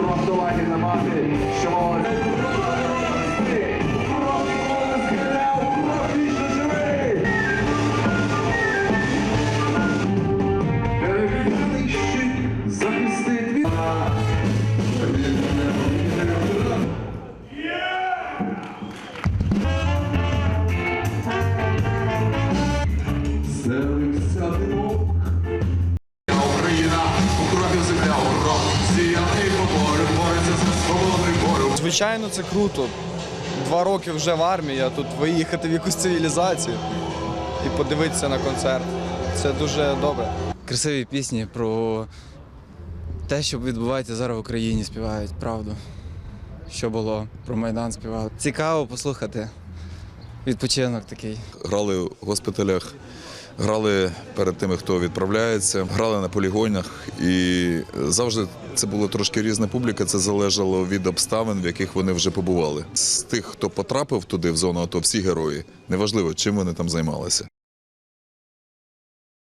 Просто на мати, що Звичайно, це круто. Два роки вже в армії, а тут виїхати в якусь цивілізацію і подивитися на концерт. Це дуже добре. красиві пісні про те, що відбувається зараз в Україні, співають правду. Що було, про Майдан співали. Цікаво послухати. Відпочинок такий. грали в госпіталях, грали перед тими, хто відправляється, грали на полігонах. І завжди це була трошки різна публіка. Це залежало від обставин, в яких вони вже побували. З тих, хто потрапив туди в зону, АТО, всі герої. Неважливо, чим вони там займалися.